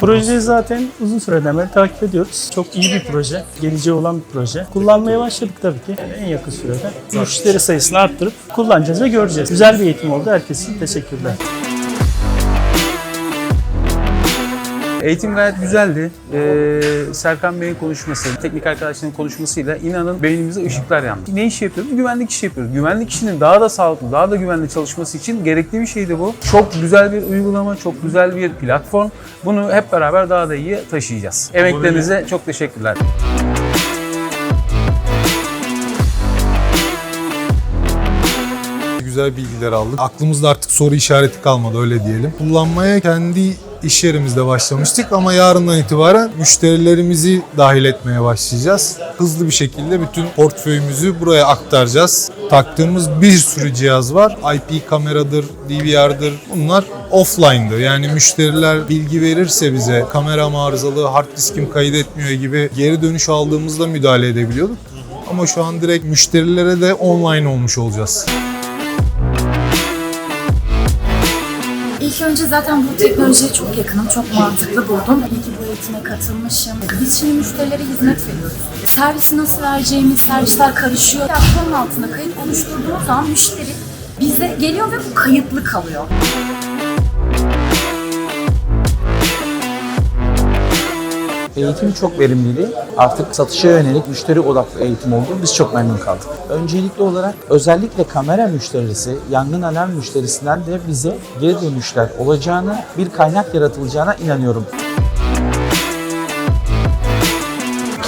Projeyi zaten uzun süreden beri takip ediyoruz. Çok iyi bir proje, geleceği olan bir proje. Kullanmaya başladık tabii ki Yani en yakın sürede. Müşteri sayısını arttırıp kullanacağız ve göreceğiz. Güzel bir eğitim oldu. Herkese teşekkürler. Eğitim gayet güzeldi. Ee, Serkan Bey'in konuşması, teknik arkadaşların konuşmasıyla inanın beynimize ışıklar yandı. Ne iş yapıyoruz? Güvenlik işi yapıyoruz. Güvenlik işinin daha da sağlıklı, daha da güvenli çalışması için gerekli bir şeydi bu. Çok güzel bir uygulama, çok güzel bir platform. Bunu hep beraber daha da iyi taşıyacağız. Emeklerinize çok teşekkürler. Güzel bilgiler aldık. Aklımızda artık soru işareti kalmadı öyle diyelim. Kullanmaya kendi iş yerimizde başlamıştık ama yarından itibaren müşterilerimizi dahil etmeye başlayacağız. Hızlı bir şekilde bütün portföyümüzü buraya aktaracağız. Taktığımız bir sürü cihaz var. IP kameradır, DVR'dır. Bunlar offline'dı. Yani müşteriler bilgi verirse bize kamera arızalı, hard diskim kaydetmiyor gibi geri dönüş aldığımızda müdahale edebiliyorduk. Ama şu an direkt müşterilere de online olmuş olacağız. İlk önce zaten bu teknolojiye çok yakınım, çok mantıklı buldum. İyi ki bu eğitime katılmışım. Biz şimdi müşterilere hizmet veriyoruz. Servisi nasıl vereceğimiz, servisler karışıyor. Platformun altına kayıt oluşturduğumuz zaman müşteri bize geliyor ve bu kayıtlı kalıyor. Eğitim çok verimliydi. Artık satışa yönelik müşteri odaklı eğitim oldu. Biz çok memnun kaldık. Öncelikli olarak özellikle kamera müşterisi, yangın alarm müşterisinden de bize geri dönüşler olacağını, bir kaynak yaratılacağına inanıyorum.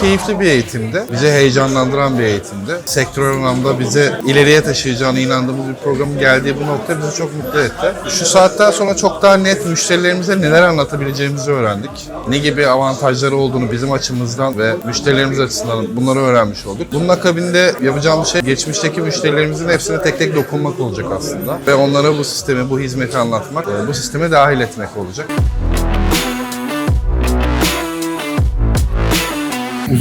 Keyifli bir eğitimdi. Bizi heyecanlandıran bir eğitimdi. Sektörel anlamda bizi ileriye taşıyacağına inandığımız bir programın geldiği bu nokta bizi çok mutlu etti. Şu saatten sonra çok daha net müşterilerimize neler anlatabileceğimizi öğrendik. Ne gibi avantajları olduğunu bizim açımızdan ve müşterilerimiz açısından bunları öğrenmiş olduk. Bunun akabinde yapacağımız şey geçmişteki müşterilerimizin hepsine tek tek dokunmak olacak aslında. Ve onlara bu sistemi, bu hizmeti anlatmak, e, bu sisteme dahil etmek olacak.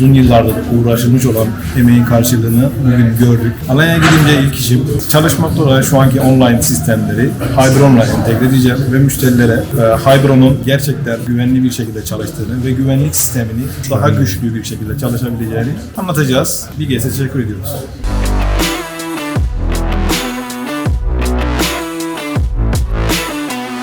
Uzun yıllardır uğraşılmış olan emeğin karşılığını bugün gördük. Alanya'ya gidince ilk işim çalışmakta olan şu anki online sistemleri Hybron'la entegre edeceğim ve müşterilere e, Hybron'un gerçekten güvenli bir şekilde çalıştığını ve güvenlik sistemini daha güçlü bir şekilde çalışabileceğini anlatacağız. Bilge'ye teşekkür ediyoruz.